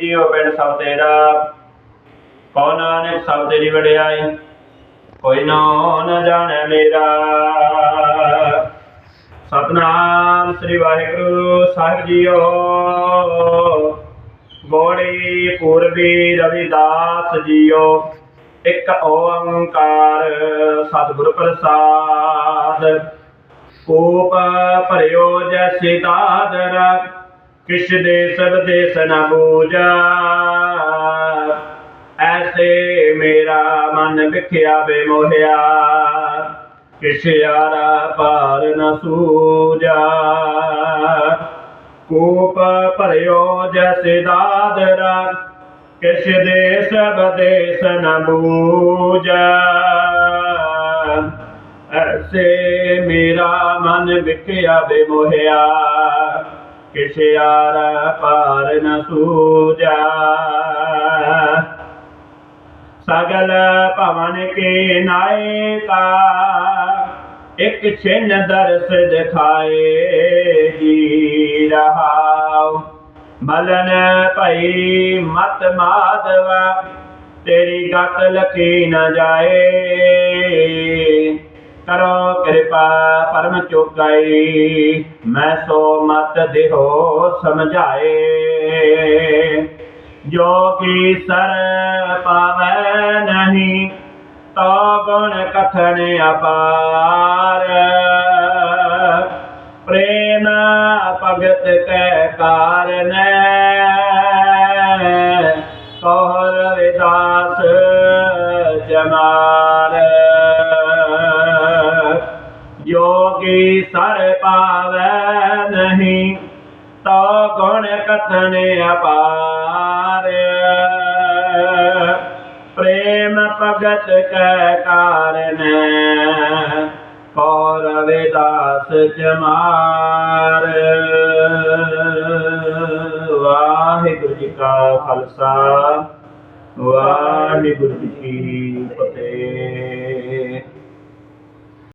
ਜੀਉ ਪਿੰਡ ਸਭ ਤੇਰਾ? ਕਉ ਨਾਨਕ ਸਭ ਤੇਰੀ ਵਡਿਆਈ? ਕੋਈ ਨਾ ਨ ਜਾਣੈ ਮੇਰਾ। ਸਤਨਾਮ ਸ੍ਰੀ ਵਾਹਿਗੁਰੂ ਸਾਹਿਬ ਜੀਓ। ਗੋੜੀ ਪੂਰਬੀ ਰਵਿਦਾਸ ਜੀਓ। ਇੱਕ ਓੰਕਾਰ ਸਤਿਗੁਰ ਪ੍ਰਸਾਦ। ਕੋਪ ਭਰਿਓ ਜੈ ਜੈਸੇ किस दे सब देश न पूजा ऐसे मेरा मन विख्या बेमोहया किस यारा पार न सूजा। कूप पर जस दादरा किस दे सब देश न बूजा ऐसे मेरा मन विख्या बेमोहया किसे आर पार न सूजा। सगल पवन के नायका, एक छिन्न दर्श दिखाए जी रहा मलन पई मत माधवा, तेरी गत लखी न जाए। करो कृपा परम चुकाई मैं सो मत देहो समझाए। जो कि सर पावे नहीं तो गुण कथन अपार। प्रेम भगत के कारण कोहर विदास जमार। की सर पावे नहीं तो गुण कथन अपार। प्रेम भगत के कारण कौर दास जमार वाहिगुरु जी का खालसा, वाहिगुरु जी की